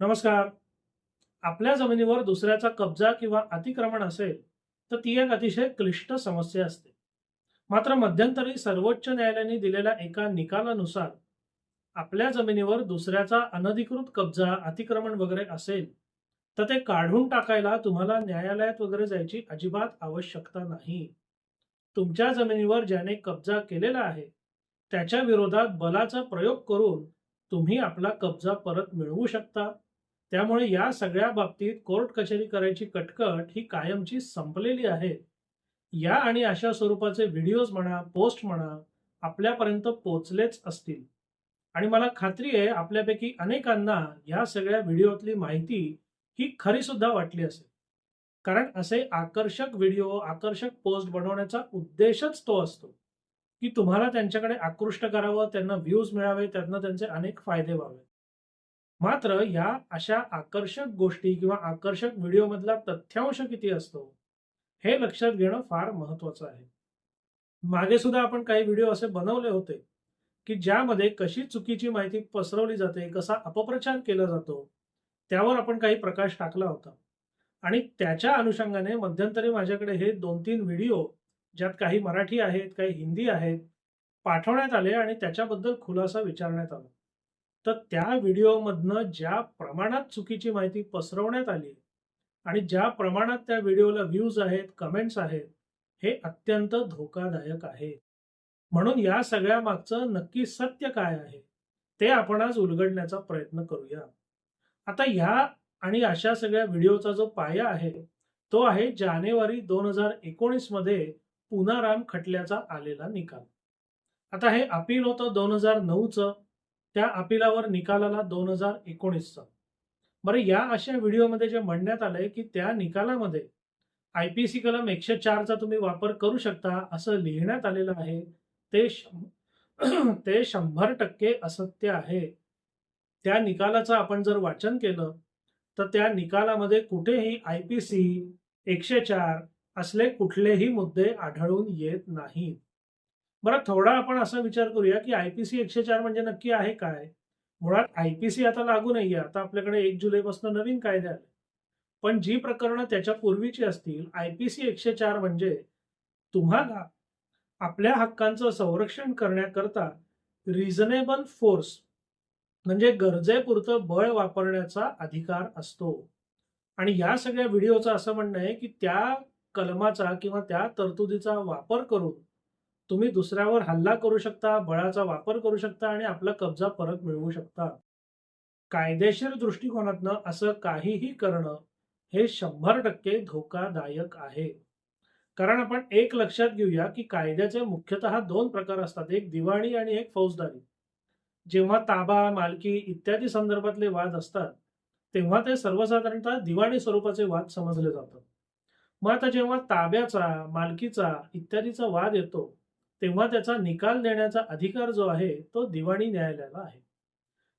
नमस्कार. आपल्या जमिनीवर दुसऱ्याचा कब्जा किंवा अतिक्रमण असेल तर ती एक अतिशय क्लिष्ट समस्या असते. मात्र मध्यंतरी सर्वोच्च न्यायालयाने दिलेल्या एका निकालानुसार आपल्या जमिनीवर दुसऱ्याचा अनधिकृत कब्जा अतिक्रमण वगैरे असेल तर ते काढून टाकायला तुम्हाला न्यायालयात वगैरे जायची अजिबात आवश्यकता नाही. तुमच्या जमिनीवर ज्याने कब्जा केलेला आहे त्याच्या विरोधात बलाचा प्रयोग करून तुम्ही आपला कब्जा परत मिळवू शकता. त्यामुळे या सगळ्या बाबतीत कोर्ट कचेरी करायची कटकट ही कायमची संपलेली आहे. या आणि अशा स्वरूपाचे व्हिडिओज म्हणा पोस्ट म्हणा आपल्यापर्यंत पोचलेच असतील. आणि मला खात्री आहे आपल्यापैकी अनेकांना या सगळ्या व्हिडिओतली माहिती ही खरी सुद्धा वाटली असेल. कारण असे आकर्षक व्हिडिओ आकर्षक पोस्ट बनवण्याचा उद्देशच तो असतो की तुम्हाला त्यांच्याकडे आकृष्ट करावं त्यांना व्ह्यूज मिळावे त्यांना त्यांचे अनेक फायदे व्हावे मात्र या अशा आकर्षक गोष्टी किंवा आकर्षक व्हिडिओमधला तथ्यांश किती असतो हे लक्षात घेणं फार महत्वाचं आहे. मागे सुद्धा आपण काही व्हिडिओ असे बनवले होते की ज्यामध्ये कशी चुकीची माहिती पसरवली जाते कसा अपप्रचार केला जातो त्यावर आपण काही प्रकाश टाकला होता. आणि त्याच्या अनुषंगाने मध्यंतरी माझ्याकडे हे दोन तीन व्हिडिओ ज्यात काही मराठी आहेत काही हिंदी आहेत पाठवण्यात आले आणि त्याच्याबद्दल खुलासा विचारण्यात आला. तर त्या व्हिडिओमधनं ज्या प्रमाणात चुकीची माहिती पसरवण्यात आली आणि ज्या प्रमाणात त्या व्हिडिओला व्ह्यूज आहेत कमेंट्स आहेत हे अत्यंत धोकादायक आहे. म्हणून या सगळ्या मागचं नक्की सत्य काय आहे ते आपण आज उलगडण्याचा प्रयत्न करूया. आता ह्या आणि अशा सगळ्या व्हिडिओचा जो पाया आहे तो आहे जानेवारी दोन हजार एकोणीसमध्ये पुनाराम खटल्याचा आलेला निकाल. आता हे अपील होतं दोन हजार नऊचं त्या अपिलावर निकालाला दोन हजार एकोणीसचा बरं या अशा व्हिडिओमध्ये जे म्हणण्यात आलंय की त्या निकालामध्ये आय पी सी कलम एकशे चारचा तुम्ही वापर करू शकता असं लिहिण्यात आलेलं आहे ते ते शंभर टक्के असत्य आहे. त्या निकालाचं आपण जर वाचन केलं तर त्या निकालामध्ये कुठेही आय पी सी एकशे चार असले कुठलेही मुद्दे आढळून येत नाहीत. बरं थोडा आपण असा विचार करूया की आयपीसी एकशे चार म्हणजे नक्की आहे काय? मुळात आयपीसी आता लागू नाहीये. आता आपल्याकडे एक जुलैपासून नवीन कायदे आले. पण जी प्रकरणं त्याच्या पूर्वीची असतील आयपीसी एकशे चार म्हणजे तुम्हाला आपल्या हक्कांचं संरक्षण करण्याकरता रिझनेबल फोर्स म्हणजे गरजेपुरतं बळ वापरण्याचा अधिकार असतो. आणि या सगळ्या व्हिडिओचं असं म्हणणं आहे की त्या कलमाचा किंवा त्या तरतुदीचा वापर करून तुम्ही दुसऱ्यावर हल्ला करू शकता बळाचा वापर करू शकता आणि आपला कब्जा परत मिळवू शकता. कायदेशीर दृष्टिकोनातनं असं काहीही करणं हे शंभर टक्के धोकादायक आहे. कारण आपण एक लक्षात घेऊया की कायद्याचे मुख्यतः दोन प्रकार असतात एक दिवाणी आणि एक फौजदारी. जेव्हा ताबा मालकी इत्यादी संदर्भातले वाद असतात तेव्हा ते सर्वसाधारणतः दिवाणी स्वरूपाचे वाद समजले जातात. मग आता जेव्हा ताब्याचा मालकीचा इत्यादीचा वाद येतो तेव्हा त्याचा निकाल देण्याचा अधिकार जो आहे तो दिवाणी न्यायालयाला आहे.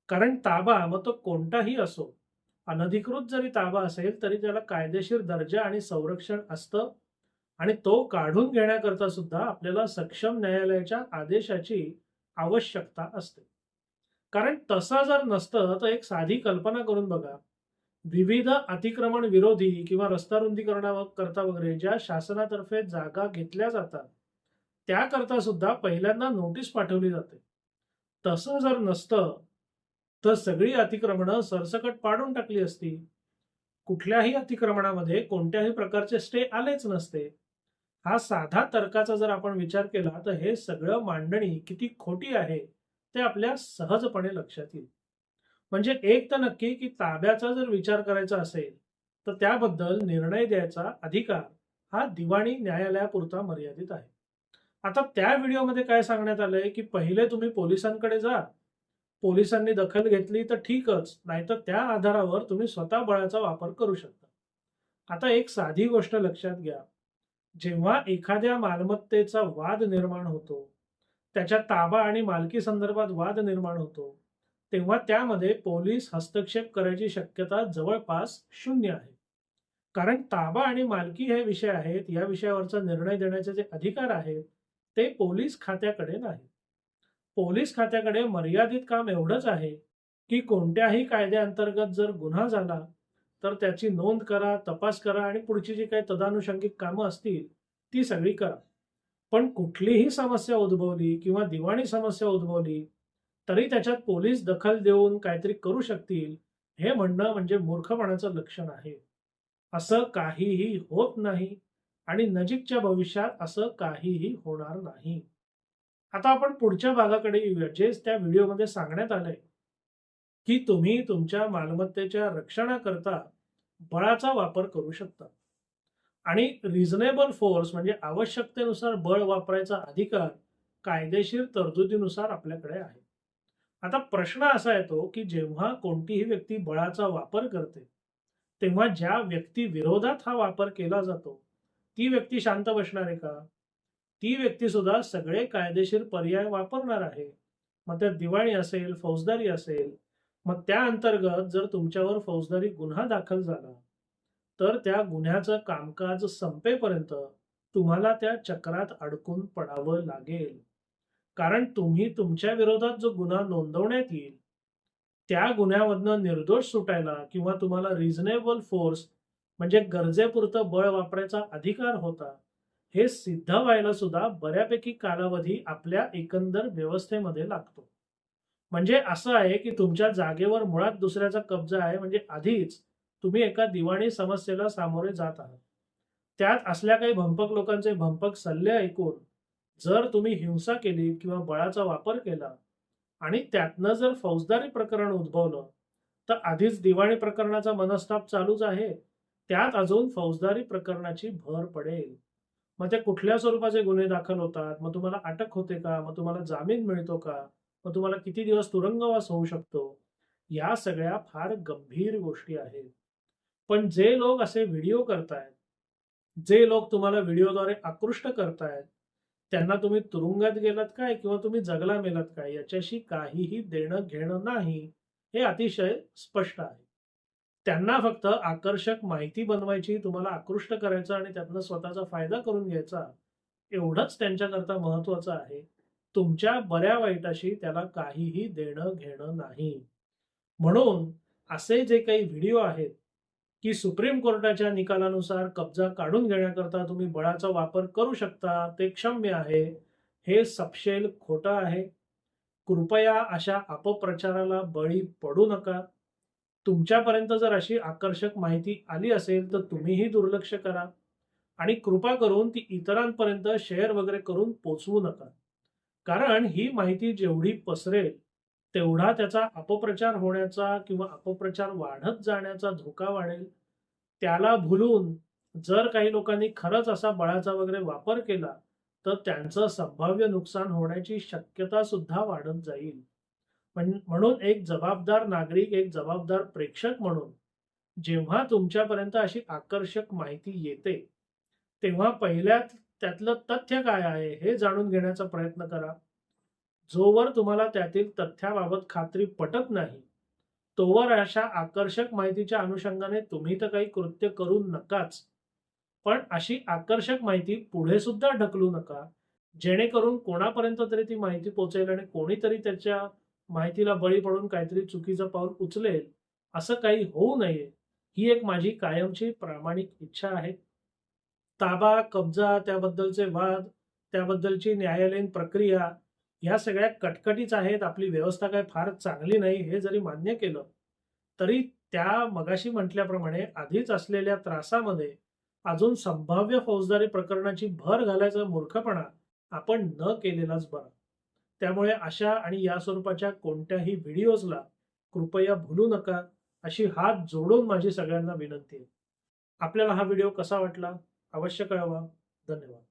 कारण ताबा मग तो कोणताही असो अनधिकृत जरी ताबा असेल तरी त्याला कायदेशीर दर्जा आणि संरक्षण असतं आणि तो काढून घेण्याकरता सुद्धा आपल्याला सक्षम न्यायालयाच्या आदेशाची आवश्यकता असते. कारण तसा जर नसतं तर एक साधी कल्पना करून बघा. विविध अतिक्रमण विरोधी किंवा रस्ता रुंदीकरणाकरता वगैरे ज्या शासनातर्फे जागा घेतल्या जातात त्याकरता सुद्धा पहिल्यांदा नोटीस पाठवली जाते. तसं जर नसतं तर सगळी अतिक्रमणं सरसकट पाडून टाकली असती. कुठल्याही अतिक्रमणामध्ये कोणत्याही प्रकारचे स्टे आलेच नसते. हा साधा तर्काचा जर आपण विचार केला तर हे सगळं मांडणी किती खोटी आहे ते आपल्या सहजपणे लक्षात येईल. म्हणजे एक तर नक्की की ताब्याचा जर विचार करायचा असेल तर त्याबद्दल निर्णय द्यायचा अधिकार हा दिवाणी न्यायालयापुरता मर्यादित आहे. आता त्या व्हिडिओमध्ये काय सांगण्यात आलंय की पहिले तुम्ही पोलिसांकडे जा. पोलिसांनी दखल घेतली तर ठीकच नाहीतर त्या आधारावर तुम्ही स्वतः बळाचा वापर करू शकता. आता एक साधी गोष्ट लक्षात घ्या. जेव्हा एखाद्या मालमत्तेचा वाद निर्माण होतो त्याच्या ताबा आणि मालकी संदर्भात वाद निर्माण होतो तेव्हा त्यामध्ये पोलीस हस्तक्षेप करायची शक्यता जवळपास शून्य आहे. कारण ताबा आणि मालकी हे विषय आहेत या विषयावरचा निर्णय देण्याचे जे अधिकार आहेत ते पोलीस खात्याकडे नाही. पोलीस खात्याकडे मर्यादित काम एवढंच आहे की कोणत्याही कायद्याअंतर्गत जर गुन्हा झाला तर त्याची नोंद करा तपास करा आणि पुढची जी काही तदानुषंगिक कामं असतील ती सगळी करा. पण कुठलीही समस्या उद्भवली किंवा दिवाणी समस्या उद्भवली तरी त्याच्यात पोलीस दखल देऊन काहीतरी करू शकतील हे म्हणणं म्हणजे मूर्खपणाचं लक्षण आहे. असं काहीही होत नाही. आणि नजीकच्या भविष्यात असं काहीही होणार नाही. आता आपण पुढच्या भागाकडे येऊया जे त्या व्हिडिओमध्ये सांगण्यात आलंय की तुम्ही तुमच्या मालमत्तेच्या रक्षणाकरता बळाचा वापर करू शकता. आणि रिझनेबल फोर्स म्हणजे आवश्यकतेनुसार बळ वापरायचा अधिकार कायदेशीर तरतुदीनुसार आपल्याकडे आहे. आता प्रश्न असा येतो की जेव्हा कोणतीही व्यक्ती बळाचा वापर करते तेव्हा ज्या व्यक्ती विरोधात हा वापर केला जातो ती व्यक्ती शांत बसणार आहे का? ती व्यक्ती सुद्धा सगळे कायदेशीर पर्याय वापरणार आहे. मग त्यात दिवाणी असेल फौजदारी असेल मग त्या अंतर्गत जर तुमच्यावर फौजदारी गुन्हा दाखल झाला तर त्या गुन्ह्याचं कामकाज संपेपर्यंत तुम्हाला त्या चक्रात अडकून पडावं लागेल. कारण तुम्ही तुमच्या विरोधात जो गुन्हा नोंदवण्यात येईल त्या गुन्ह्यामधनं निर्दोष सुटायला किंवा तुम्हाला रिझनेबल फोर्स म्हणजे गरजेपुरतं बळ वापरायचा अधिकार होता. हे सिद्ध व्हायला सुद्धा बऱ्यापैकी कालावधी आपल्या एकंदर व्यवस्थेमध्ये लागतो. म्हणजे असं आहे की तुमच्या जागेवर मुळात दुसऱ्याचा कब्जा आहे म्हणजे आधीच तुम्ही एका दिवाणी समस्येला सामोरे जात आहात. त्यात असल्या काही भंपक लोकांचे भंपक सल्ले ऐकून जर तुम्ही हिंसा केली किंवा बळाचा वापर केला आणि त्यातनं जर फौजदारी प्रकरण उद्भवलं तर आधीच दिवाणी प्रकरणाचा मनस्ताप चालूच आहे. त्यात अजून फौजदारी प्रकरणाची भर पडेल. मग त्या कुठल्या स्वरूपाचे गुन्हे दाखल होतात? मग तुम्हाला अटक होते का? मग तुम्हाला जामीन मिळतो का? मग तुम्हाला किती दिवस तुरुंगवास होऊ शकतो? या सगळ्या फार गंभीर गोष्टी आहेत. पण जे लोक असे व्हिडिओ करतायत जे लोक तुम्हाला व्हिडिओद्वारे आकृष्ट करतायत त्यांना तुम्ही तुरुंगात गेलात काय किंवा तुम्ही जगला मेलात काय? याच्याशी काहीही देणं घेणं नाही. हे अतिशय स्पष्ट आहे. त्यांना फक्त आकर्षक माहिती बनवायची तुम्हाला आकृष्ट करायचं आणि त्यातनं स्वतःचा फायदा करून घ्यायचा एवढंच त्यांच्याकरता महत्वाचं आहे. तुमच्या बऱ्या वाईटाशी त्याला काहीही देणं घेणं नाही. म्हणून असे जे काही व्हिडिओ आहेत की सुप्रीम कोर्टाच्या निकालानुसार कब्जा काढून घेण्याकरता तुम्ही बळाचा वापर करू शकता ते क्षम्य आहे. हे सपशेल खोटं आहे. कृपया अशा अपप्रचाराला बळी पडू नका. तुमच्यापर्यंत जर अशी आकर्षक माहिती आली असेल तर तुम्हीही दुर्लक्ष करा. आणि कृपा करून ती इतरांपर्यंत शेअर वगैरे करून पोचवू नका. कारण ही माहिती जेवढी पसरेल तेवढा त्याचा अपप्रचार होण्याचा किंवा अपप्रचार वाढत जाण्याचा धोका वाढेल. त्याला भुलून जर काही लोकांनी खरंच असा बळाचा वगैरे वापर केला तर त्यांचं संभाव्य नुकसान होण्याची शक्यता सुद्धा वाढत जाईल. म्हणून एक जबाबदार नागरिक एक जबाबदार प्रेक्षक म्हणून जेव्हा तुमच्यापर्यंत अशी आकर्षक माहिती येते तेव्हा पहिल्यात त्यातलं तथ्य काय आहे हे जाणून घेण्याचा प्रयत्न करा. जोवर तुम्हाला त्यातील तथ्याबाबत खात्री पटत नाही तोवर अशा आकर्षक माहितीच्या अनुषंगाने तुम्ही तर काही कृत्य करू नकाच पण अशी आकर्षक माहिती पुढे सुद्धा ढकलू नका जेणेकरून कोणापर्यंत तरी ती माहिती पोहोचेल आणि कोणीतरी त्याच्या माहितीला बळी पडून काहीतरी चुकीचं पाऊल उचलेल असं काही होऊ नये ही एक माझी कायमची प्रामाणिक इच्छा आहे. ताबा कब्जा त्याबद्दलचे वाद त्याबद्दलची न्यायालयीन प्रक्रिया ह्या सगळ्या कटकटीच आहेत आपली व्यवस्था काय फार चांगली नाही हे जरी मान्य केलं तरी त्या मगाशी म्हटल्याप्रमाणे आधीच असलेल्या त्रासामध्ये अजून संभाव्य फौजदारी प्रकरणाची भर घालायचा मूर्खपणा आपण न केलेलाच बरा. त्यामुळे अशा आणि या स्वरूपाच्या कोणत्याही व्हिडिओजला कृपया भूलू नका अशी हात जोडून माझी सगळ्यांना विनंती आहे. आपल्याला हा व्हिडिओ कसा वाटला? अवश्य कळवा. धन्यवाद.